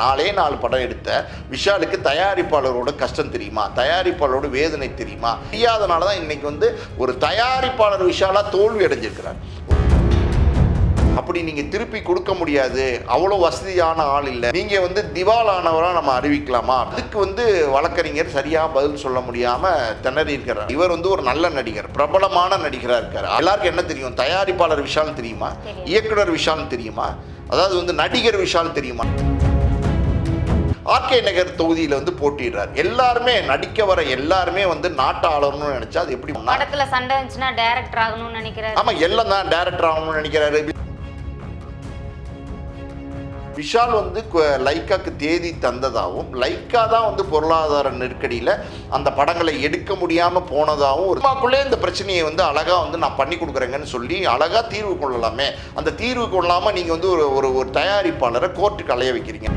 நாலே நாலு படம் எடுத்த விஷாலுக்கு தயாரிப்பாளரோட கஷ்டம் தெரியுமா? தயாரிப்பாளரோட வேதனை தெரியுமா? தெரியாதனால தான் இன்னைக்கு வந்து ஒரு தயாரிப்பாளர் விஷாலா தோல்வி அடைஞ்சிருக்கிறார். அப்படி நீங்க திருப்பி கொடுக்க முடியாது. அவ்வளோ வசதியான ஆள் இல்லை. நீங்க வந்து திவாலானவரா நம்ம அறிவிக்கலாமா? அதுக்கு வந்து வழக்கறிஞர் சரியா பதில் சொல்ல முடியாம திணறி இருக்கிறார். இவர் வந்து ஒரு நல்ல நடிகர் பிரபலமான நடிகரா இருக்காரு. எல்லாருக்கும் என்ன தெரியும்? தயாரிப்பாளர் விஷால் தெரியுமா? தெரியும். இயக்குனர் விஷால் தெரியுமா? அதாவது வந்து நடிகர் விஷால் தெரியுமா? ஆர்கே நகர் தொகுதியில வந்து போட்டிடுறார் எல்லாருமே நடிக்க வர எல்லாருமே வந்து நாட்டு ஆளணும்னு நினைச்சா அது எப்படி படத்துல சண்டை இருந்துச்சுன்னா டைரக்டர் ஆகணும்னு நினைக்கிறாரு. ஆமா எல்லாம் தான் டேரக்டர் ஆகணும்னு நினைக்கிறாரு. விஷால் வந்து லைக்காக்கு தேதி தந்ததாகவும் லைக்கா தான் வந்து பொருளாதார நெருக்கடியில் அந்த படங்களை எடுக்க முடியாமல் போனதாகவும் ஒரு சினிமாக்குள்ளே இந்த பிரச்சனையை வந்து அழகாக வந்து நான் பண்ணி கொடுக்குறேங்கன்னு சொல்லி அழகாக தீர்வு கொள்ளலாமே. அந்த தீர்வு கொள்ளாமல் நீங்கள் வந்து ஒரு ஒரு ஒரு தயாரிப்பாளரை கோர்ட்டுக்கு அலைய வைக்கிறீங்க.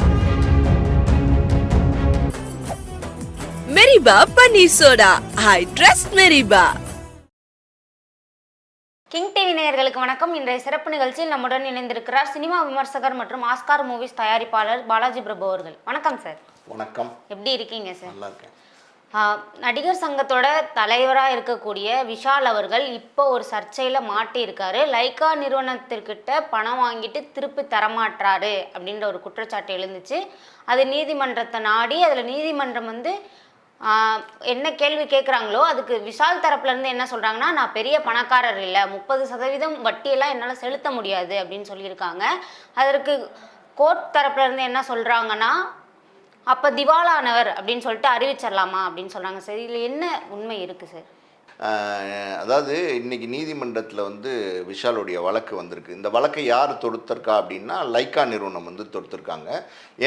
Meriba paneer soda I trust Meriba King TV நேயர்களுக்கு வணக்கம். இன்றைய சிறப்பு நிகழ்ச்சியில் நம்முடன் இணைந்திருக்கிறார் சினிமா விமர்சகர் மற்றும் ஆஸ்கார் மூவிஸ் தயாரிப்பாளர் பாலாஜி பிரபு அவர்கள். வணக்கம் சார் வணக்கம். எப்படி இருக்கீங்க சார் நல்லா இருக்கேன். நடிகர் சங்கத்தோட தலைவராக இருக்கக்கூடிய விஷால் அவர்கள் இப்போ ஒரு சர்ச்சையில் மாட்டியிருக்காரு. லைக்கா நிறுவனத்திற்கிட்ட பணம் வாங்கிட்டு திருப்பி தரமாட்டாரு அப்படின்ற ஒரு குற்றச்சாட்டு எழுந்துச்சு. அது நீதிமன்றத்தை நாடி அதில் நீதிமன்றம் வந்து என்ன கேள்வி கேட்குறாங்களோ அதுக்கு விஷால் தரப்புலேருந்து என்ன சொல்கிறாங்கன்னா நான் பெரிய பணக்காரர் இல்லை முப்பது சதவீதம் வட்டியெல்லாம் என்னால் செலுத்த முடியாது அப்படின்னு சொல்லியிருக்காங்க. அதற்கு கோர்ட் தரப்புலேருந்து என்ன சொல்கிறாங்கன்னா அப்போ திவாலானவர் அப்படின்னு சொல்லிட்டு அறிவிச்சிடலாமா அப்படின்னு சொல்கிறாங்க சார். இதில் என்ன உண்மை இருக்குது சார்? அதாவது இன்னைக்கு நீதிமன்றத்தில் வந்து விஷாலுடைய வழக்கு வந்திருக்கு. இந்த வழக்கை யார் தொடுத்திருக்கா அப்படின்னா லைக்கா நிறுவனம் வந்து தொடுத்திருக்காங்க.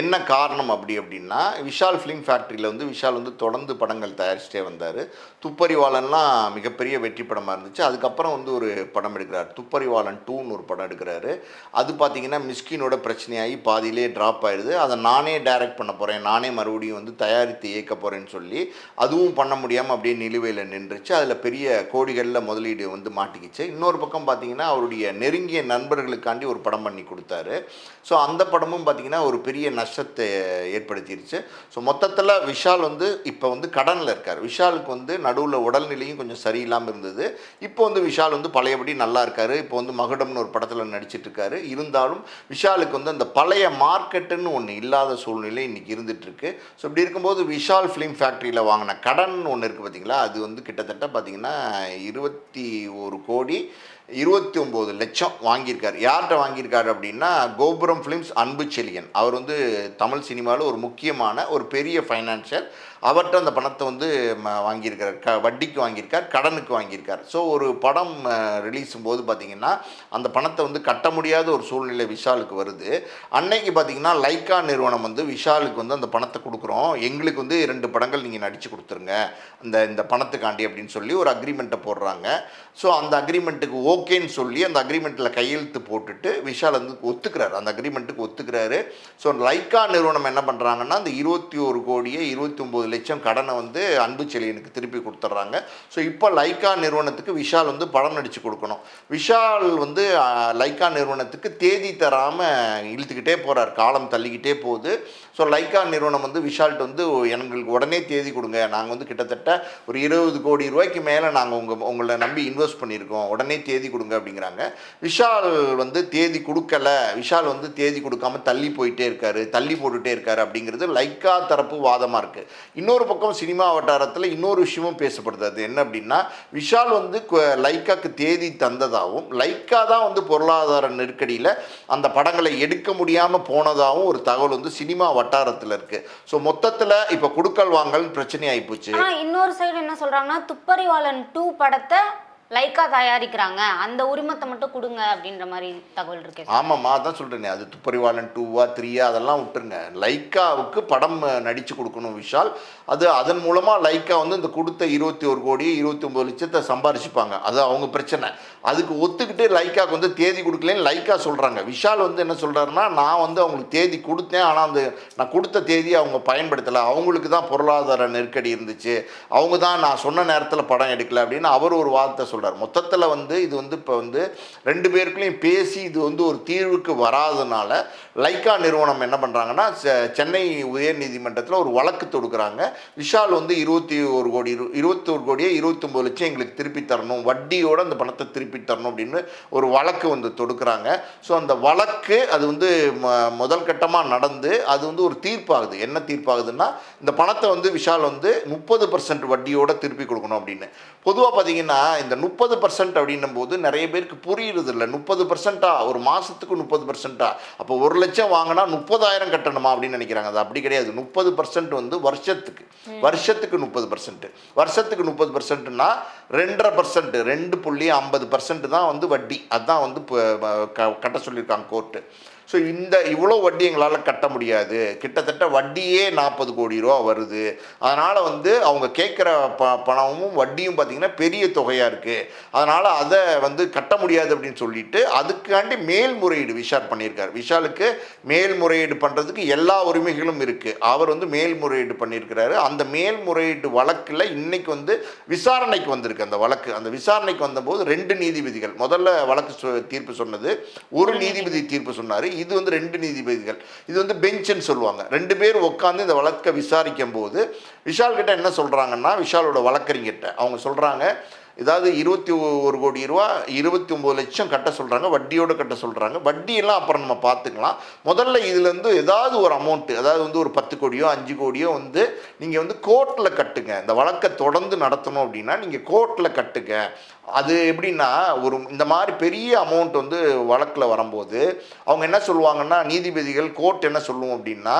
என்ன காரணம் அப்படி அப்படின்னா விஷால் ஃபிலிம் ஃபேக்ட்ரியில் வந்து விஷால் வந்து தொடர்ந்து படங்கள் தயாரிச்சிட்டே வந்தார். துப்பறிவாளன்லாம் மிகப்பெரிய வெற்றி படமாக இருந்துச்சு. அதுக்கப்புறம் வந்து ஒரு படம் எடுக்கிறார். துப்பறிவாளன் டூன்னு ஒரு படம் எடுக்கிறாரு. அது பார்த்தீங்கன்னா மிஸ்கினோட பிரச்சனையாகி பாதியிலே ட்ராப் ஆயிடுது அதை நானே டைரக்ட் பண்ண போகிறேன் நானே மறுபடியும் வந்து தயாரித்து இயக்க போகிறேன்னு சொல்லி அதுவும் பண்ண முடியாமல் அப்படியே நிலுவையில் நின்றுச்சு. அதில் பெரிய கோடிகளில் முதலீடு வந்து மாட்டிக்கிச்சு. இன்னொரு பக்கம் பார்த்தீங்கன்னா அவருடைய நெருங்கிய நண்பர்களுக்காண்டி ஒரு படம் பண்ணி கொடுத்தாரு. ஸோ அந்த படமும் பார்த்தீங்கன்னா ஒரு பெரிய நஷ்டத்தை ஏற்படுத்திருச்சு. ஸோ மொத்தத்தில் விஷால் வந்து இப்போ வந்து கடனில் இருக்கார். விஷாலுக்கு வந்து நடுவில் உடல்நிலையும் கொஞ்சம் சரியில்லாமல் இருந்தது. இப்போ வந்து விஷால் வந்து பழையபடி நல்லா இருக்கார். இப்போ வந்து மகுடம்னு ஒரு படத்தில் நடிச்சிட்டு இருக்காரு. இருந்தாலும் விஷாலுக்கு வந்து அந்த பழைய மார்க்கெட்டுன்னு ஒன்று இல்லாத சூழ்நிலை இன்னைக்கு இருந்துட்டு இருக்கு. ஸோ இப்படி இருக்கும்போது விஷால் ஃபிலிம் ஃபேக்ட்ரியில் வாங்கின கடன் ஒன்று இருக்குது பார்த்தீங்களா அது வந்து கிட்டத்தட்ட பார்த்தீங்கன்னா இருபத்தி ஒரு கோடி இருபத்தி ஒம்பது லட்சம் வாங்கியிருக்கார். யார்கிட்ட வாங்கியிருக்காரு அப்படின்னா கோபுரம் ஃபிலிம்ஸ் அன்பு செலியன் அவர் வந்து தமிழ் சினிமாவில் ஒரு முக்கியமான ஒரு பெரிய ஃபைனான்சியர் அவர்கிட்ட அந்த பணத்தை வந்து ம- வாங்கியிருக்கார் க வட்டிக்கு வாங்கியிருக்கார் கடனுக்கு வாங்கியிருக்கார். ஸோ ஒரு படம் ரிலீஸும் போது பார்த்தீங்கன்னா அந்த பணத்தை வந்து கட்ட முடியாத ஒரு சூழ்நிலை விஷாலுக்கு வருது. அன்னைக்கு பார்த்தீங்கன்னா லைக்கா நிறுவனம் வந்து விஷாலுக்கு வந்து அந்த பணத்தை கொடுக்குறோம். எங்களுக்கு வந்து ரெண்டு படங்கள் நீங்கள் நடித்து கொடுத்துருங்க. அந்த இந்த பணத்துக்காண்டி அப்படின்னு சொல்லி ஒரு அக்ரிமெண்ட்டை போடுறாங்க. ஸோ அந்த அக்ரிமெண்ட்டுக்கு ஓகேன்னு சொல்லி அந்த அக்ரிமெண்ட்டில் கையெழுத்து போட்டுட்டு விஷால் வந்து ஒத்துக்கிறாரு. அந்த அக்ரிமெண்ட்டுக்கு ஒத்துக்கிறாரு. ஸோ லைக்கா நிறுவனம் என்ன பண்ணுறாங்கன்னா அந்த இருபத்தி ஒரு கோடியே இருபத்தி ஒம்பது லட்சம் கடனை வந்து அன்பு செழியனுக்கு திருப்பி கொடுத்துட்றாங்க. ஸோ இப்போ லைக்கா நிறுவனத்துக்கு விஷால் வந்து படம் நடித்து கொடுக்கணும். விஷால் வந்து அஹ், லைக்கா நிறுவனத்துக்கு தேதி தராமல் இழுத்துக்கிட்டே போகிறார் காலம் தள்ளிக்கிட்டே போகுது. ஸோ லைக்கா நிறுவனம் வந்து விஷால்கிட்ட வந்து எங்களுக்கு உடனே தேதி கொடுங்க. நாங்கள் வந்து கிட்டத்தட்ட ஒரு இருபது கோடி ரூபாய்க்கு மேலே நாங்கள் உங்கள் உங்களை நம்பி இன்வெஸ்ட் பண்ணியிருக்கோம். உடனே தேதி கொடுங்க அப்படிங்கிறாங்க. விஷால் வந்து தேதி கொடுக்கல. விஷால் வந்து தேதி கொடுக்காம தள்ளி போயிட்டே இருக்காரு. தள்ளி போட்டுகிட்டே இருக்காரு அப்படிங்கிறது லைக்கா தரப்பு வாதமாக இருக்குது இன்னொரு பக்கம் சினிமா வட்டாரத்தில் இன்னொரு விஷயமும் பேசப்படுது. அது என்ன அப்படின்னா விஷால் வந்து கு- லைக்காக்கு தேதி தந்ததாகவும் லைக்கா தான் வந்து பொருளாதார நெருக்கடியில் அந்த படங்களை எடுக்க முடியாமல் போனதாகவும் ஒரு தகவல் வந்து சினிமா வட்டாரத்தில் இருக்குது ஸோ மொத்தத்தில் இப்போ கொடுக்கல் வாங்கல் பிரச்சனை ஆகிப்போச்சு இன்னொரு சைடு என்ன சொல்கிறாங்கன்னா துப்பறிவாளன் டூ படத்தை லைக்கா தயாரிக்கிறாங்க. அந்த உரிமத்தை மட்டும் கொடுங்க அப்படின்ற மாதிரி தகவல் இருக்கு ஆமாம்மா அதான் சொல்கிறேனே அது துப்பறிவாளன் டூவா த்ரீயா அதெல்லாம் விட்டுருங்க. லைக்காவுக்கு படம் நடித்து கொடுக்கணும் விஷால். அது அதன் மூலமாக லைக்கா வந்து இந்த கொடுத்த இருபத்தி ஒரு கோடி இருபத்தி ஒம்பது லட்சத்தை சம்பாரிச்சுப்பாங்க. அது அவங்க பிரச்சனை. அதுக்கு ஒத்துக்கிட்டு லைக்காவுக்கு வந்து தேதி கொடுக்கலன்னு லைக்கா சொல்கிறாங்க விஷால் வந்து என்ன சொல்கிறாருன்னா நான் வந்து அவங்களுக்கு தேதி கொடுத்தேன். ஆனால் அந்த நான் கொடுத்த தேதியை அவங்க பயன்படுத்தலை. அவங்களுக்கு தான் பொருளாதார நெருக்கடி இருந்துச்சு. அவங்க தான் நான் சொன்ன நேரத்தில் படம் எடுக்கல அப்படின்னு அவர் ஒரு வார்த்தை சொல்கிறார் மொத்தத்தில் வந்து இது வந்து இப்போ வந்து ரெண்டு பேருக்குள்ளேயும் பேசி இது வந்து ஒரு தீர்வுக்கு வராதனால லைக்கா நிறுவனம் என்ன பண்ணுறாங்கன்னா சென்னை உயர் நீதிமன்றத்தில் ஒரு வழக்கு தொடுக்கிறாங்க. விஷால் வந்து இருபத்தி ஒரு கோடி இரு இருபத்தொரு கோடியே இருபத்தொம்பது லட்சம் எங்களுக்கு திருப்பி தரணும். வட்டியோட அந்த பணத்தை திருப்பி தரணும் அப்படின்னு ஒரு வழக்கு வந்து தொடுக்கிறாங்க. ஸோ அந்த வழக்கு அது வந்து ம- முதல் கட்டமாக நடந்து அது வந்து ஒரு தீர்ப்பாகுது. என்ன தீர்ப்பாகுதுன்னா இந்த பணத்தை வந்து விஷால் வந்து முப்பது பர்சன்ட் வட்டியோட திருப்பி கொடுக்கணும் அப்படின்னு. பொதுவாக பார்த்தீங்கன்னா இந்த முப்பது பர்சன்ட் அப்படின்னும் போது நிறைய பேருக்கு புரியுறது இல்லை முப்பது பர்சன்ட்டா ஒரு மாதத்துக்கு முப்பது பர்சன்ட்டா அப்போ ஒரு லட்சம் வாங்கினா முப்பதாயிரம் கட்டணுமா அப்படின்னு நினைக்கிறாங்க. அது அப்படி கிடையாது. முப்பது பர்சன்ட் வந்து வருஷத்துக்கு. வருஷத்துக்கு முப்பது பர்சன்ட் வருஷத்துக்கு முப்பது பர்சன்ட்னா ரெண்டரை பர்சன்ட் ரெண்டு புள்ளி ஐம்பது பர்சன்ட் தான் வந்து வட்டி. அதுதான் வந்து கட்ட சொல்லியிருக்காங்க கோர்ட்டு. ஸோ இந்த இவ்வளோ வட்டி எங்களால் கட்ட முடியாது. கிட்டத்தட்ட வட்டியே நாற்பது கோடி ரூபா வருது. அதனால் வந்து அவங்க கேட்குற ப பணமும் வட்டியும் பார்த்திங்கன்னா பெரிய தொகையாக இருக்குது அதனால் அதை வந்து கட்ட முடியாது அப்படின்னு சொல்லிட்டு அதுக்காண்டி மேல்முறையீடு விஷால் பண்ணியிருக்காரு. விஷாலுக்கு மேல்முறையீடு பண்ணுறதுக்கு எல்லா உரிமைகளும் இருக்குது அவர் வந்து மேல்முறையீடு பண்ணியிருக்கிறாரு. அந்த மேல்முறையீடு வழக்கில் இன்னைக்கு வந்து விசாரணைக்கு வந்திருக்கு அந்த வழக்கு. அந்த விசாரணைக்கு வந்தபோது ரெண்டு நீதிபதிகள். முதல்ல வழக்கு சொ- தீர்ப்பு சொன்னது. ஒரு நீதிபதி. தீர்ப்பு சொன்னார். இது வந்து ரெண்டு நீதிபதிகள். இது வந்து பெஞ்சுன்னு சொல்லுவாங்க. ரெண்டு பேர் உட்காந்து இந்த வழக்கை விசாரிக்கும் போது விஷால் கிட்ட என்ன சொல்கிறாங்கன்னா விஷாலோட வழக்கறிஞர்கிட்ட. அவங்க சொல்கிறாங்க இதாவது இருபத்தி ஒரு கோடி ரூபா இருபத்தி ஒம்பது லட்சம் கட்ட சொல்கிறாங்க வட்டியோடு கட்ட சொல்கிறாங்க வட்டியெல்லாம் அப்புறம் நம்ம பார்த்துக்கலாம். முதல்ல இதுலேருந்து ஏதாவது ஒரு அமௌண்ட்டு அதாவது வந்து ஒரு பத்து கோடியோ அஞ்சு கோடியோ வந்து நீங்கள் வந்து கோர்ட்டில் கட்டுங்க. இந்த வழக்கை தொடர்ந்து நடத்தணும் அப்படின்னா நீங்கள் கோர்ட்டில் கட்டுங்க. அது எப்படின்னா ஒரு இந்த மாதிரி பெரிய அமௌண்ட் வந்து வழக்கில் வரும்போது அவங்க என்ன சொல்லுவாங்கன்னா நீதிபதிகள் கோர்ட் என்ன சொல்லுவோம் அப்படின்னா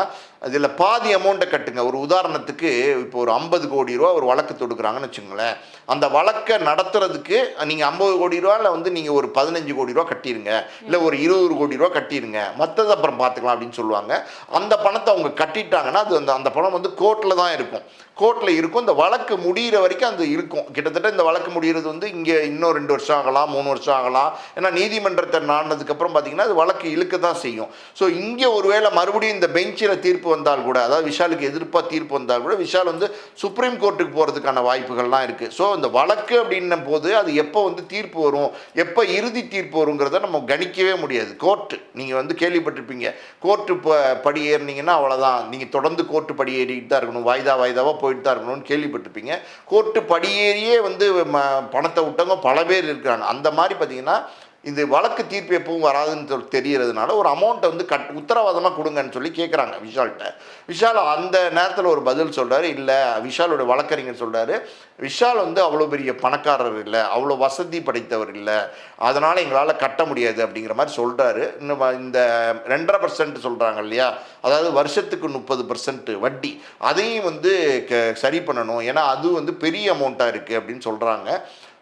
அதில் பாதி அமௌண்ட்டை கட்டுங்க. ஒரு உதாரணத்துக்கு இப்போ ஒரு ஐம்பது கோடி ரூபா ஒரு வழக்கு தொடுக்குறாங்கன்னு வச்சுங்களேன். அந்த வழக்கை நடத்துறதுக்கு நீங்கள் ஐம்பது கோடி ரூபாவில் வந்து நீங்கள் ஒரு பதினஞ்சு கோடி ரூபா கட்டிடுங்க இல்லை ஒரு இருபது கோடி ரூபா கட்டிடுங்க மற்றது அப்புறம் பார்த்துக்கலாம் அப்படின்னு சொல்லுவாங்க. அந்த பணத்தை அவங்க கட்டிட்டாங்கன்னா அது அந்த அந்த பணம் வந்து கோர்ட்டில் தான் இருக்கும். கோர்ட்டில் இருக்கும். இந்த வழக்கு முடிகிற வரைக்கும் அது இருக்கும். கிட்டத்தட்ட இந்த வழக்கு முடிகிறது வந்து இங்கே இன்னும் ரெண்டு வருஷம் ஆகலாம் மூணு வருஷம் ஆகலாம். ஏன்னா நீதிமன்றத்தை நாடினதுக்கப்புறம் பார்த்தீங்கன்னா அது வழக்கு இழுக்க தான் செய்யும். ஸோ இங்கே ஒருவேளை மறுபடியும் இந்த பெஞ்சில் தீர்ப்பு வந்தால் கூட அதாவது விஷாலுக்கு எதிர்ப்பாக தீர்ப்பு வந்தால் கூட விஷால் வந்து சுப்ரீம் கோர்ட்டுக்கு போகிறதுக்கான வாய்ப்புகள்லாம் இருக்குது ஸோ இந்த வழக்கு அப்படின்னும் போது அது எப்போ வந்து தீர்ப்பு வரும் எப்போ இறுதி தீர்ப்பு வருங்கிறத நம்ம கணிக்கவே முடியாது. கோர்ட்டு நீங்கள் வந்து கேள்விப்பட்டிருப்பீங்க. கோர்ட்டு இப்போ படி ஏறினீங்கன்னா அவ்வளோதான் நீங்கள் தொடர்ந்து கோர்ட்டு படி ஏறிட்டு தான் இருக்கணும். வாய்தா வாய்தாவாக போயிட்டு தான் இருக்கணும்னு கேள்விப்பட்டிருப்பீங்க. கோர்ட்டு படியேறியே வந்து ம பணத்தை விட்டவங்க பல பேர் இருக்கிறாங்க. அந்த மாதிரி பார்த்தீங்கன்னா இது வழக்கு தீர்ப்பு எப்பவும் வராதுன்னு சொல்லி தெரியறதுனால ஒரு அமௌண்ட்டை வந்து கட் உத்தரவாதமாக கொடுங்கன்னு சொல்லி கேட்குறாங்க விஷால்கிட்ட விஷால் அந்த நேரத்தில் ஒரு பதில் சொல்கிறாரு இல்லை விஷாலோட வழக்கறிஞர் சொல்கிறாரு விஷால் வந்து அவ்வளோ பெரிய பணக்காரர் இல்லை அவ்வளோ வசதி படைத்தவர் இல்லை அதனால் எங்களால் கட்ட முடியாது அப்படிங்கிற மாதிரி சொல்கிறாரு இன்னும் இந்த ரெண்டரை பர்சன்ட் சொல்கிறாங்க இல்லையா? அதாவது வருஷத்துக்கு முப்பது பர்சன்ட் வட்டி. அதையும் வந்து க சரி பண்ணணும். ஏன்னா அது வந்து பெரிய அமௌண்ட்டாக இருக்குது அப்படின்னு சொல்கிறாங்க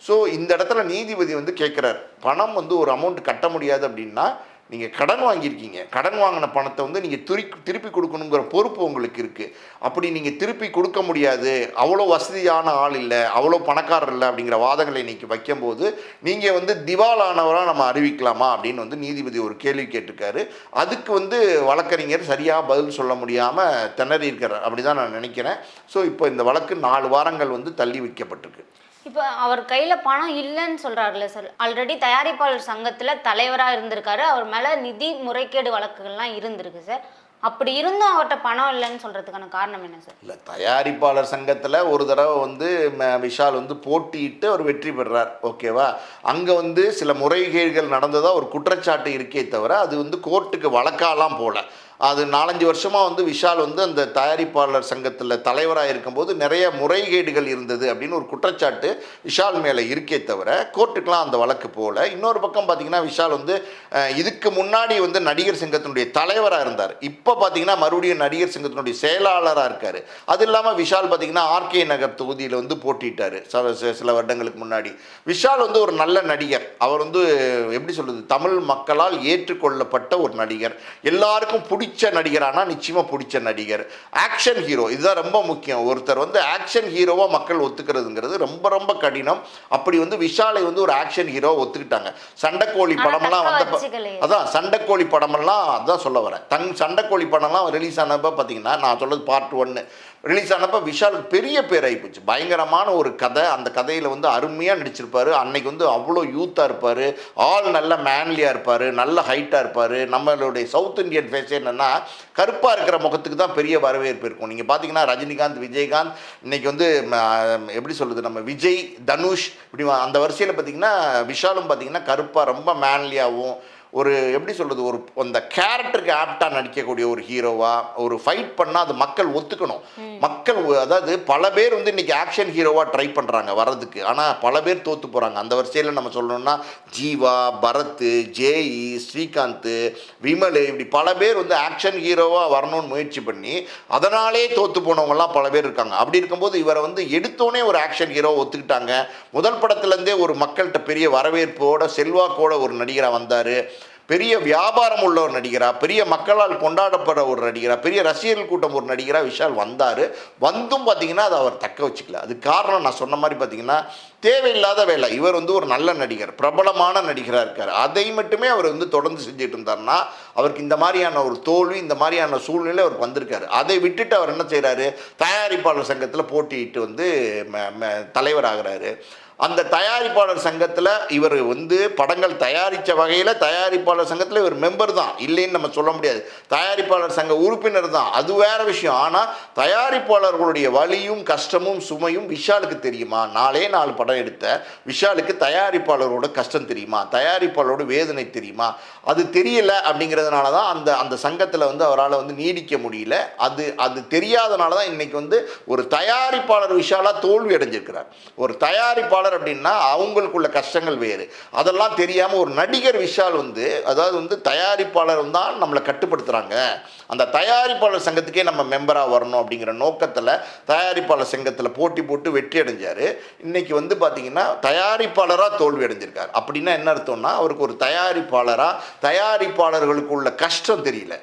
ஸோ இந்த இடத்துல நீதிபதி வந்து கேட்குறார் பணம் வந்து ஒரு அமௌண்ட் கட்ட முடியாது அப்படின்னா நீங்கள் கடன் வாங்கியிருக்கீங்க. கடன் வாங்கின பணத்தை வந்து நீங்கள் துரி திருப்பி கொடுக்கணுங்கிற பொறுப்பு உங்களுக்கு இருக்குது அப்படி நீங்கள் திருப்பி கொடுக்க முடியாது. அவ்வளோ வசதியான ஆள் இல்லை அவ்வளோ பணக்காரர் இல்லை அப்படிங்கிற வாதங்களை இன்றைக்கி வைக்கும்போது நீங்கள் வந்து திவாலானவராக நம்ம அறிவிக்கலாமா அப்படின்னு வந்து நீதிபதி ஒரு கேள்வி கேட்டிருக்காரு. அதுக்கு வந்து வழக்கறிஞர் சரியாக பதில் சொல்ல முடியாமல் திணறி இருக்கார். அப்படி தான் நான் நினைக்கிறேன். ஸோ இப்போ இந்த வழக்கு நாலு வாரங்கள் வந்து தள்ளி வைக்கப்பட்டிருக்கு. இப்போ அவர் கையில் பணம் இல்லைன்னு சொல்கிறாருல்ல சார். ஆல்ரெடி தயாரிப்பாளர் சங்கத்தில் தலைவராக இருந்திருக்காரு. அவர் மேலே நிதி முறைகேடு வழக்குகள்லாம் இருந்திருக்கு சார். அப்படி இருந்தும் அவர்கிட்ட பணம் இல்லைன்னு சொல்கிறதுக்கான காரணம் என்ன சார்? இல்லை தயாரிப்பாளர் சங்கத்தில் ஒரு தடவை வந்து ம- விஷால் வந்து போட்டியிட்டு அவர் வெற்றி பெறுறார் ஓகேவா அங்கே வந்து சில முறைகேடுகள் நடந்ததாக ஒரு குற்றச்சாட்டு இருக்கே தவிர அது வந்து கோர்ட்டுக்கு வழக்காலாம் போகல அது நாலஞ்சு வருஷமாக வந்து விஷால் வந்து அந்த தயாரிப்பாளர் சங்கத்தில் தலைவராக இருக்கும்போது நிறைய முறைகேடுகள் இருந்தது அப்படின்னு ஒரு குற்றச்சாட்டு விஷால் மேலே இருக்கே தவிர கோர்ட்டுக்கெலாம் அந்த வழக்கு போகல இன்னொரு பக்கம் பார்த்தீங்கன்னா விஷால் வந்து இதுக்கு முன்னாடி வந்து நடிகர் சங்கத்தினுடைய தலைவராக இருந்தார். இப்போ பார்த்தீங்கன்னா மறுபடியும் நடிகர் சங்கத்தினுடைய செயலாளராக இருக்கார். அது இல்லாமல் விஷால் பார்த்தீங்கன்னா ஆர்கே நகர் தொகுதியில் வந்து போட்டிட்டார். சில வருடங்களுக்கு முன்னாடி. விஷால் வந்து ஒரு நல்ல நடிகர். அவர் வந்து எப்படி சொல்கிறது தமிழ் மக்களால் ஏற்றுக்கொள்ளப்பட்ட ஒரு நடிகர். எல்லாருக்கும் பிடிச்ச பிடிச்ச நடிகரானா நிச்சயமாக பிடிச்ச நடிகர். ஆக்ஷன் ஹீரோ இதுதான் ரொம்ப முக்கியம். ஒருத்தர் வந்து ஆக்ஷன் ஹீரோவாக மக்கள் ஒத்துக்கிறதுங்கிறது ரொம்ப ரொம்ப கடினம். அப்படி வந்து விஷாலை வந்து ஒரு ஆக்ஷன் ஹீரோ ஒத்துக்கிட்டாங்க. சண்டைக்கோழி படமெல்லாம் வந்த. அதான் சண்டைக்கோழி படமெல்லாம் அதான் சொல்ல வரேன். தங் சண்டைக்கோழி படம்லாம் ரிலீஸ் ஆனப்போ பார்த்தீங்கன்னா நான் சொல்றது பார்ட் ஒன்று ரிலீஸ் ஆனப்போ விஷாலுக்கு பெரிய பேர் ஆகிப்போச்சு பயங்கரமான ஒரு கதை. அந்த கதையில் வந்து அருமையாக நடிச்சிருப்பார். அன்னைக்கு வந்து அவ்வளோ யூத்தாக இருப்பார். ஆள் நல்ல மேன்லியாக இருப்பார். நல்ல ஹைட்டாக இருப்பார். நம்மளுடைய சவுத் இந்தியன் ஃபேஸ் என்னென்னா கருப்பாக இருக்கிற முகத்துக்கு தான் பெரிய வரவேற்பு இருக்கும். நீங்கள் பார்த்தீங்கன்னா ரஜினிகாந்த் விஜயகாந்த் இன்றைக்கி வந்து எப்படி சொல்கிறது நம்ம விஜய் தனுஷ் இப்படி அந்த வரிசையில் பார்த்தீங்கன்னா விஷாலும் பார்த்தீங்கன்னா கருப்பாக ரொம்ப மேன்லியாகவும் ஒரு எப்படி சொல்கிறது ஒரு அந்த கேரக்டருக்கு ஆப்டாக நடிக்கக்கூடிய ஒரு ஹீரோவா ஒரு ஃபைட் பண்ணால் அது மக்கள் ஒத்துக்கணும். மக்கள் அதாவது பல பேர் வந்து இன்னைக்கு ஆக்ஷன் ஹீரோவாக ட்ரை பண்ணுறாங்க வர்றதுக்கு. ஆனால் பல பேர் தோற்று போகிறாங்க அந்த வரிசையில் நம்ம சொல்லணும்னா ஜீவா பரத் ஜேஇ ஸ்ரீகாந்த் விமல் இப்படி பல பேர் வந்து ஆக்ஷன் ஹீரோவாக வரணும்னு முயற்சி பண்ணி அதனாலே தோற்று போனவங்கலாம் பல பேர் இருக்காங்க. அப்படி இருக்கும்போது இவரை வந்து எடுத்தோடனே ஒரு ஆக்ஷன் ஹீரோ ஒத்துக்கிட்டாங்க. முதல் படத்துலேருந்தே ஒரு மக்கள்கிட்ட பெரிய வரவேற்போட செல்வாக்கோட ஒரு நடிகராக வந்தார். பெரிய வியாபாரம் உள்ள ஒரு நடிகராக பெரிய மக்களால் கொண்டாடப்பட ஒரு நடிகராக பெரிய ரசிகர்கள் கூட்டம் ஒரு நடிகராக விஷால் வந்தார். வந்தும் பார்த்தீங்கன்னா அதை அவர் தக்க வச்சுக்கல. அது காரணம் நான் சொன்ன மாதிரி பார்த்தீங்கன்னா தேவையில்லாத வேலை. இவர் வந்து ஒரு நல்ல நடிகர் பிரபலமான நடிகராக இருக்கார். அதை மட்டுமே அவர் வந்து தொடர்ந்து செஞ்சுட்டு இருந்தார்னா அவருக்கு இந்த மாதிரியான ஒரு தோல்வி இந்த மாதிரியான சூழ்நிலை அவர் வந்திருக்காரு. அதை விட்டுட்டு அவர் என்ன செய்கிறாரு தயாரிப்பாளர் சங்கத்தில் போட்டியிட்டு வந்து ம- ம- தலைவராகிறாரு அந்த தயாரிப்பாளர் சங்கத்தில் இவர் வந்து படங்கள் தயாரித்த வகையில் தயாரிப்பாளர் சங்கத்தில் இவர் மெம்பர் தான். இல்லைன்னு நம்ம சொல்ல முடியாது. தயாரிப்பாளர் சங்க உறுப்பினர் தான். அது வேற விஷயம். ஆனால் தயாரிப்பாளர்களுடைய வலியும் கஷ்டமும் சுமையும் விஷாலுக்கு தெரியுமா? நாலே நாலு படம் எடுத்த விஷாலுக்கு தயாரிப்பாளரோட கஷ்டம் தெரியுமா? தயாரிப்பாளரோட வேதனை தெரியுமா? அது தெரியல அப்படிங்கிறதுனால தான் அந்த அந்த சங்கத்தில் வந்து அவரால் வந்து நீடிக்க முடியல. அது அது தெரியாதனால தான் இன்றைக்கி வந்து ஒரு தயாரிப்பாளர் விஷாலாக தோல்வி அடைஞ்சிருக்கிறார். ஒரு தயாரிப்பாளர் அப்படின்னா அவங்களுக்குள்ள கஷ்டங்கள் வேறு. அதெல்லாம் தெரியாமல் ஒரு நடிகர் விஷால் வந்து அதாவது வந்து தயாரிப்பாளர் தான் நம்மளை கட்டுப்படுத்துகிறாங்க அந்த தயாரிப்பாளர் சங்கத்துக்கே நம்ம மெம்பராக வரணும் அப்படிங்கிற நோக்கத்தில் தயாரிப்பாளர் சங்கத்தில் போட்டி போட்டு வெற்றி அடைஞ்சார். இன்னைக்கு வந்து பார்த்தீங்கன்னா தயாரிப்பாளராக தோல்வி அடைஞ்சிருக்கார். அப்படின்னா என்ன அர்த்தம்னா அவருக்கு ஒரு தயாரிப்பாளராக தயாரிப்பாளர்களுக்கு உள்ள கஷ்டம் தெரியல.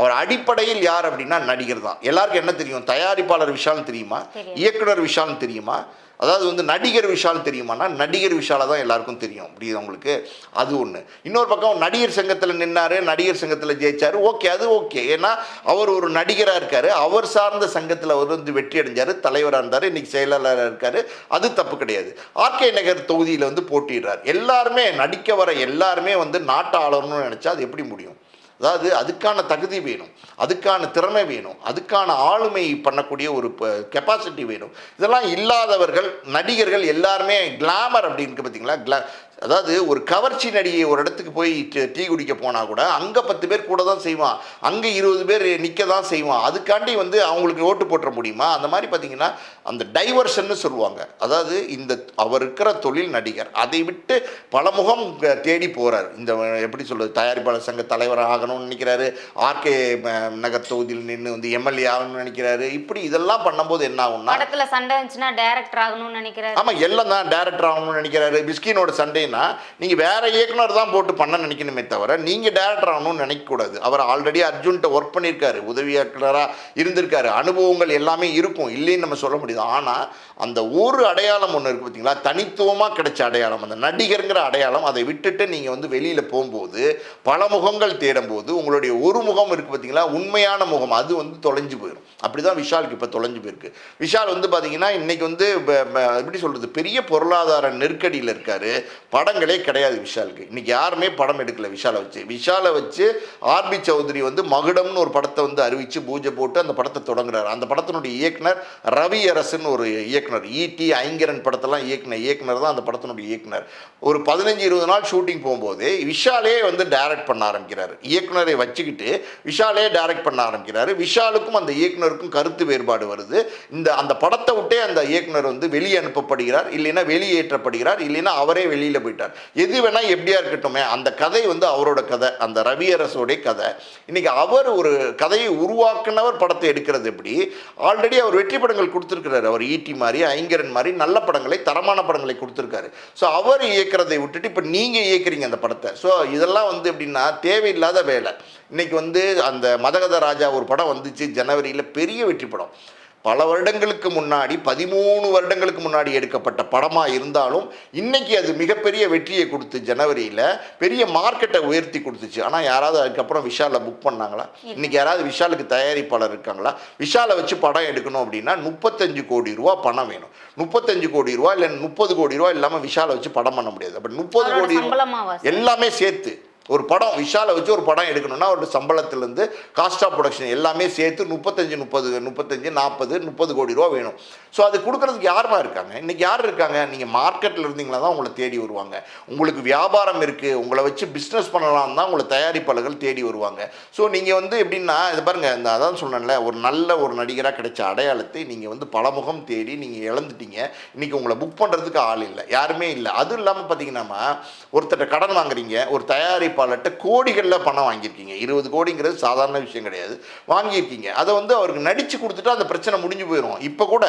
அவர் அடிப்படையில் யார் அப்படின்னா நடிகர் தான். எல்லாருக்கும் என்ன தெரியும்? தயாரிப்பாளர் விஷால் தெரியுமா? தெரியும். இயக்குனர் விஷால் தெரியுமா? அதாவது வந்து நடிகர் விஷால் தெரியுமானா நடிகர் விஷாலை தான் எல்லாருக்கும் தெரியும். அப்படி உங்களுக்கு? அது ஒன்று இன்னொரு பக்கம் நடிகர் சங்கத்தில் நின்னாரு நடிகர் சங்கத்தில் ஜெயிச்சாரு. ஓகே அது ஓகே. ஏன்னா அவர் ஒரு நடிகராக இருக்காரு. அவர் சார்ந்த சங்கத்தில் அவர் வந்து வெற்றி அடைஞ்சார் தலைவராக இருந்தார் இன்றைக்கி செயலாளராக இருக்கார். அது தப்பு கிடையாது. ஆர்கே நகர் தொகுதியில் வந்து போட்டிடுறார் எல்லாருமே நடிக்க வர எல்லாருமே வந்து நாட்டை ஆளணும்னு நினச்சா அது எப்படி முடியும்? அதாவது அதுக்கான தகுதி வேணும் அதுக்கான திறமை வேணும் அதுக்கான ஆளுமை பண்ணக்கூடிய ஒரு கெப்பாசிட்டி வேணும். இதெல்லாம் இல்லாதவர்கள் நடிகர்கள் எல்லாருமே கிளாமர் அப்படின்னு பார்த்தீங்களா கிளா அதாவது ஒரு கவர்ச்சி நடிகை ஒரு இடத்துக்கு போய் டீ- குடிக்க போனால் கூட அங்கே பத்து பேர் கூட தான் செய்வான். அங்கே இருபது பேர் நிற்க தான் செய்வான். அதுக்காண்டி வந்து அவங்களுக்கு ஓட்டு போட்டுற முடியுமா? அந்த மாதிரி பார்த்தீங்கன்னா அந்த டைவர்ஷன்னு சொல்லுவாங்க. அதாவது இந்த அவர் இருக்கிற தொழில் நடிகர் அதை விட்டு பலமுகம் தேடி போகிறார் இந்த எப்படி சொல்றது? தயாரிப்பாளர் சங்க தலைவர் ஆகணும்னு நினைக்கிறாரு. ஆர்கே நகர் தொகுதியில் நின்று வந்து எம்எல்ஏ ஆகணும்னு நினைக்கிறாரு. இப்படி இதெல்லாம் பண்ணும்போது என்ன ஆகும்னா படத்துல சண்டை இருந்துச்சுன்னா டைரக்டர் ஆகணும்னு நினைக்கிறாரு. ஆமாம் எல்லாம் தான் டேரக்டர் ஆகணும்னு நினைக்கிறாரு. பிஸ்கினோட சண்டைனா நீங்கள் வேற இயக்குனர் தான் போட்டு பண்ண நினைக்கணுமே தவிர நீங்கள் டேரக்டர் ஆகணும்னு நினைக்கக்கூடாது. அவர் ஆல்ரெடி அர்ஜுன்கிட்ட ஒர்க் பண்ணியிருக்காரு உதவி இயக்குனராக இருந்திருக்காரு. அனுபவங்கள் எல்லாமே இருக்கும் இல்லைன்னு நம்ம சொல்ல முடியாது. ஆனால் அந்த ஒரு அடையாளம் ஒன்று இருக்குது பார்த்தீங்களா தனித்துவமாக கிடைச்ச அடையாளம். அந்த நடிகருங்கிற அடையாளம் அதை விட்டுட்டு நீங்கள் வந்து வெளியில் போகும்போது பல முகங்கள் தேடும்போது உங்களுடைய ஒரு முகம் இருக்குது பார்த்தீங்களா உண்மையான முகம் அது வந்து தொலைஞ்சு போயிடும் அப்படி தான் விஷாலுக்கு இப்போ தொலைஞ்சு போயிருக்கு. விஷால் வந்து பார்த்தீங்கன்னா இன்னைக்கு வந்து எப்படி சொல்கிறது பெரிய பொருளாதார நெருக்கடியில் இருக்காரு. படங்களே கிடையாது விஷாலுக்கு. இன்றைக்கி யாருமே படம் எடுக்கல விஷாலை வச்சு. விஷாலை வச்சு ஆர்பி சௌத்ரி வந்து மகுடம்னு ஒரு படத்தை வந்து அறிவித்து பூஜை போட்டு அந்த படத்தை தொடங்குறாரு. அந்த படத்தினுடைய இயக்குனர் ரவி அரசுன்னு ஒரு இயக்குனர். ஈடி ஐங்கரன் படத்தெல்லாம் இயக்குன இயக்குனர் தான் அந்த படத்தினுடைய இயக்குனர். ஒரு பதினஞ்சு இருபது நாள் ஷூட்டிங் போகும்போது விஷாலே வந்து டைரக்ட் பண்ண ஆரம்பிக்கிறாரு. இயக்குனரை வச்சுக்கிட்டு விஷாலே டைரக்ட் பண்ண ஆரம்பிக்கிறாரு. விஷாலுக்கும் அந்த இயக்குனருக்கும் கருத்து வேறுபாடு வருது. இந்த அந்த படத்தை விட்டே அந்த இயக்குனர் வந்து வெளியே அனுப்பப்படுகிறார். இல்லைன்னா வெளியேற்றப்படுகிறார். இல்லைன்னா அவரே வெளியில் வெளியில் போயிட்டார். எது வேணால் எப்படியா இருக்கட்டுமே அந்த கதை வந்து அவரோட கதை அந்த ரவியரசோடைய கதை. இன்னைக்கு அவர் ஒரு கதையை உருவாக்குனவர் படத்தை எடுக்கிறது எப்படி? ஆல்ரெடி அவர் வெற்றி படங்கள் கொடுத்துருக்கிறார். அவர் ஈட்டி மாதிரி ஐங்கரன் மாதிரி நல்ல படங்களை தரமான படங்களை கொடுத்துருக்காரு. ஸோ அவர் இயக்கிறதை விட்டுட்டு இப்போ நீங்கள் இயக்குறீங்க அந்த படத்தை. ஸோ இதெல்லாம் வந்து எப்படின்னா தேவையில்லாத வேலை. இன்னைக்கு வந்து அந்த மதகத ராஜா ஒரு படம் வந்துச்சு ஜனவரியில் பெரிய வெற்றி படம். பல வருடங்களுக்கு முன்னாடி பதிமூணு வருடங்களுக்கு முன்னாடி எடுக்கப்பட்ட படமாக இருந்தாலும் இன்னைக்கு அது மிகப்பெரிய வெற்றியை கொடுத்து ஜனவரியில் பெரிய மார்க்கெட்டை உயர்த்தி கொடுத்துச்சு. ஆனால் யாராவது அதுக்கப்புறம் விஷாலில் புக் பண்ணாங்களா? இன்னைக்கு யாராவது விஷாலுக்கு தயாரிப்பாளர் இருக்காங்களா? விஷாலை வச்சு படம் எடுக்கணும் அப்படின்னா முப்பத்தஞ்சு கோடி ரூபா பணம் வேணும். முப்பத்தஞ்சு கோடி ரூபா இல்லை முப்பது கோடி ரூபா இல்லாமல் விஷாலை வச்சு படம் பண்ண முடியாது. அப்போ முப்பது கோடி ரூபா? எல்லாமே சேர்த்து ஒரு படம் விஷாலை வச்சு ஒரு படம் எடுக்கணும்னா அவரோட சம்பளத்திலேருந்து காஸ்ட் ஆஃப் ப்ரொடக்ஷன் எல்லாமே சேர்த்து முப்பத்தஞ்சு முப்பது முப்பத்தஞ்சு நாற்பது முப்பது கோடி ரூபா வேணும். ஸோ அது கொடுக்கறதுக்கு யாருமா இருக்காங்க? இன்றைக்கி யார் இருக்காங்க? நீங்கள் மார்க்கெட்டில் இருந்தீங்களா தான் உங்களை தேடி வருவாங்க. உங்களுக்கு வியாபாரம் இருக்குது உங்களை வச்சு பிஸ்னஸ் பண்ணலாம் தான் உங்களை தயாரிப்பாளர்கள் தேடி வருவாங்க. ஸோ நீங்கள் வந்து எப்படின்னா இது பாருங்கள் இந்த அதான் சொன்னேன்ல ஒரு நல்ல ஒரு நடிகராக கிடைச்ச அடையாளத்தை நீங்கள் வந்து பலமுகம் தேடி நீங்கள் இழந்துட்டீங்க. இன்னைக்கு உங்களை புக் பண்ணுறதுக்கு ஆள் இல்லை யாருமே இல்லை. அதுவும் இல்லாமல் பார்த்தீங்கன்னா ஒருத்தர்கிட்ட கடன் வாங்குறீங்க ஒரு தயாரிப்பு தயாரிப்பாளர்கிட்ட கோடிகளில் பணம் வாங்கியிருக்கீங்க. இருபது கோடிங்கிறது சாதாரண விஷயம் கிடையாது. வாங்கியிருக்கீங்க. அதை வந்து அவருக்கு நடித்து கொடுத்துட்டா அந்த பிரச்சனை முடிஞ்சு போயிடும் இப்போ கூட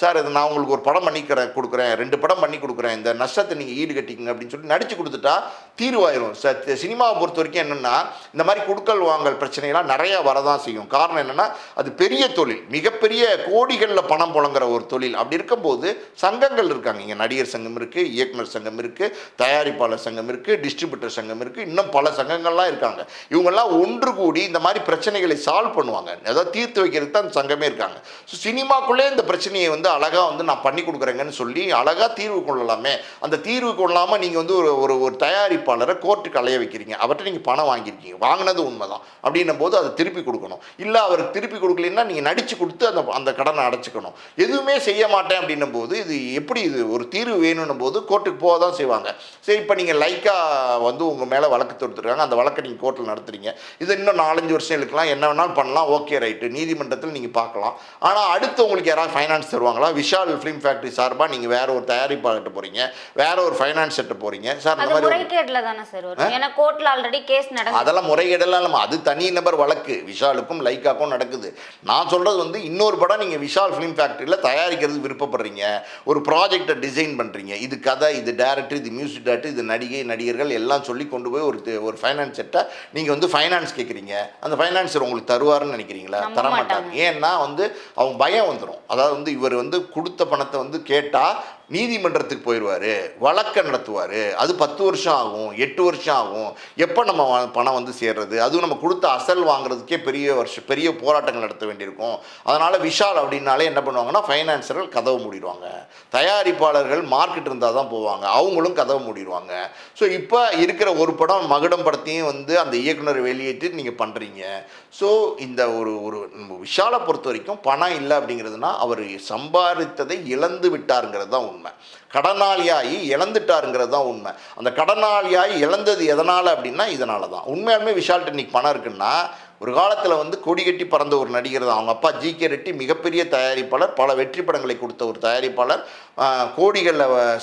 சார் இது நான் உங்களுக்கு ஒரு படம் பண்ணிக்கிறேன் கொடுக்குறேன். ரெண்டு படம் பண்ணி கொடுக்குறேன். இந்த நஷ்டத்தை நீங்கள் ஈடு கட்டிக்கங்க அப்படின்னு சொல்லி நடித்து கொடுத்துட்டா தீர்வாயிரும். சார் சினிமாவை பொறுத்த வரைக்கும் என்னென்னா இந்த மாதிரி கொடுக்கல் வாங்கல் பிரச்சனைகள்லாம் நிறையா வரதான் செய்யும். காரணம் என்னென்னா அது பெரிய தொழில். மிகப்பெரிய கோடிகளில் பணம் புழங்குற ஒரு தொழில். அப்படி இருக்கும்போது சங்கங்கள் இருக்காங்க. இங்கே நடிகர் சங்கம் இருக்குது இயக்குனர் சங்கம் இருக்குது தயாரிப்பாளர் சங்கம் இருக்குது டிஸ்ட்ரிபியூட்டர் சங்கம் இருக்குது இன்னும் பல சங்கங்கள்லாம் இருக்காங்க. இவங்கெல்லாம் ஒன்று கூடி இந்த மாதிரி பிரச்சனைகளை சால்வ் பண்ணுவாங்க. ஏதாவது தீர்த்து வைக்கிறதுக்கு தான் அந்த சங்கமே இருக்காங்க. ஸோ சினிமாக்குள்ளே இந்த பிரச்சனையை வந்து அழகாக வந்து நான் பண்ணி கொடுக்குறேங்கன்னு சொல்லி அழகாக தீர்வு கொள்ளலாமே. அந்த தீர்வு கொள்ளாமல் நீங்கள் வந்து ஒரு ஒரு ஒரு தயாரிப்பாளரை கோர்ட்டுக்கு அலைய வைக்கிறீங்க. அவர்கிட்ட நீங்கள் பணம் வாங்கியிருக்கீங்க. வாங்கினது உண்மைதான். அப்படின்னும் போது அதை திருப்பி கொடுக்கணும். இல்லை அவருக்கு திருப்பி கொடுக்கலன்னா நீங்கள் நடித்து கொடுத்து அந்த அந்த கடனை அடைச்சிக்கணும். எதுவுமே செய்ய மாட்டேன் அப்படின்னும் போது இது எப்படி இது ஒரு தீர்வு வேணும்னும் போது கோர்ட்டுக்கு போக தான் செய்வாங்க. சரி இப்போ நீங்கள் லைக்காக வந்து உங்கள் மேலே வழக்கு தொடுத்துருக்காங்க. அந்த வழக்கை நீங்கள் கோர்ட்டில் நடத்துறீங்க. இது இன்னும் நாலஞ்சு வருஷம் இழுக்கலாம். என்ன வேணாலும் பண்ணலாம். ஓகே ரைட்டு நீதிமன்றத்தில் நீங்கள் பார்க்கலாம். ஆனால் அடுத்து உங்களுக்கு யாராவது ஃபைனான்ஸ் தருவாங்களா? விஷால் ஃபிலிம் ஃபேக்ட்ரி சார்பாக நீங்கள் வேற ஒரு தயாரிப்பாளர்கிட்ட போகிறீங்க வேற ஒரு ஃபைனான்ஸ் செட்ட போகிறீங்க சார் அது மாதிரி முறைகேடுல தானே சார் ஏன்னா கோர்ட்ல ஆல்ரெடி கேஸ் நடந்து அதெல்லாம் முறைகேடெல்லாம் இல்லாமல் அது தனி நபர் வழக்கு. விஷாலுக்கும் லைக்காக்கும் நடக்குது. நான் சொல்கிறது வந்து இன்னொரு படம் நீங்கள் விஷால் ஃபிலிம் ஃபேக்ட்ரியில் தயாரிக்கிறது விருப்பப்படுறீங்க. ஒரு ப்ராஜெக்டை டிசைன் பண்ணுறீங்க இது கதை இது டேரக்டர் இது மியூசிக் டேரக்டர் இது நடிகை நடிகர்கள் எல்லாம் சொல்லி கொண்டு போய் ஒரு தி- ஒரு ஃபைனான்ஸ் நீங்கள் வந்து ஃபைனான்ஸ் கேட்குறீங்க அந்த ஃபைனான்சர் உங்களுக்கு தருவாருன்னு நினைக்கிறீங்களா? நம்ப தர மாட்டாங்க. மாட்டாங்க ஏன்னா வந்து அவங்க பயம் வந்துடும் அதாவது வந்து இவர் வந்து கொடுத்த பணத்தை வந்து கேட்டால் நீதிமன்றத்துக்கு போயிடுவார் வழக்கை நடத்துவார். அது பத்து வருஷம் ஆகும் எட்டு வருஷம் ஆகும். எப்போ நம்ம பணம் வந்து சேர்றது? அதுவும் நம்ம கொடுத்த அசல் வாங்குறதுக்கே பெரிய வருஷம் பெரிய போராட்டங்கள் நடத்த வேண்டியிருக்கும். அதனால் விஷால் அப்படின்னாலே என்ன பண்ணுவாங்கன்னா ஃபைனான்சர்கள் கதவு மூடிடுவாங்க. தயாரிப்பாளர்கள் மார்க்கெட் இருந்தால் தான் போவாங்க. அவங்களும் கதவு மூடிடுவாங்க. ஸோ இப்போ இருக்கிற ஒரு படம் மகுடம் படத்தையும் வந்து அந்த இயக்குனர் வெளியேற்றி நீங்கள் பண்ணுறீங்க ஸோ இந்த ஒரு ஒரு நம்ம விஷாலை பொறுத்த வரைக்கும் பணம் இல்லை அப்படிங்கிறதுனா அவர் சம்பாதித்ததை இழந்து விட்டாருங்கிறது தான் உண்மை. கடனாளியாகி இழந்துட்டாருங்கிறது தான் உண்மை. அந்த கடனாளியாகி இழந்தது எதனால் அப்படின்னா இதனால தான் உண்மையாலுமே விஷால்கிட்ட இன்னைக்கு பணம் இருக்குன்னா ஒரு காலத்தில் வந்து கொடி கட்டி பறந்த ஒரு நடிகர் தான். அவங்க அப்பா ஜி கே ரெட்டி மிகப்பெரிய தயாரிப்பாளர் பல வெற்றி படங்களை கொடுத்த ஒரு தயாரிப்பாளர். கோடிகளில் வ-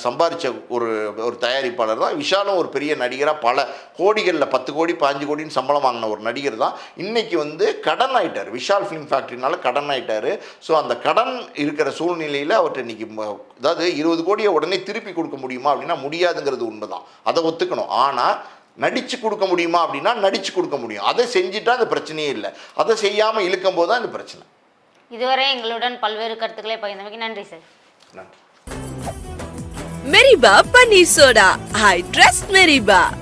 ஒரு ஒரு தயாரிப்பாளர் தான். விஷாலும் ஒரு பெரிய நடிகராக பல கோடிகளில் பத்து கோடி பாஞ்சு கோடின்னு சம்பளம் வாங்கின ஒரு நடிகர் தான். இன்னைக்கு வந்து கடன் ஆகிட்டார் விஷால் ஃபிலிம் ஃபேக்ட்ரினால கடன் ஆகிட்டார் ஸோ அந்த கடன் இருக்கிற சூழ்நிலையில் அவர்கிட்ட இன்னைக்கு அதாவது இருபது கோடியை உடனே திருப்பி கொடுக்க முடியுமா அப்படின்னா முடியாதுங்கிறது உண்மைதான். அதை ஒத்துக்கணும். ஆனால் நடிச்சு கொடுக்க முடியுமா அப்படின்னா நடிச்சு கொடுக்க முடியும். அதை செஞ்சுட்டா அந்த பிரச்சனையே இல்லை. அதை செய்யாமல் இழுக்கும் போது தான் இந்த பிரச்சனை. இதுவரை எங்களுடன் பல்வேறு கருத்துக்களை பகிர்ந்தமைக்கு நன்றி சார். நன்றி. Meriba Paneer Soda. I trust Meriba.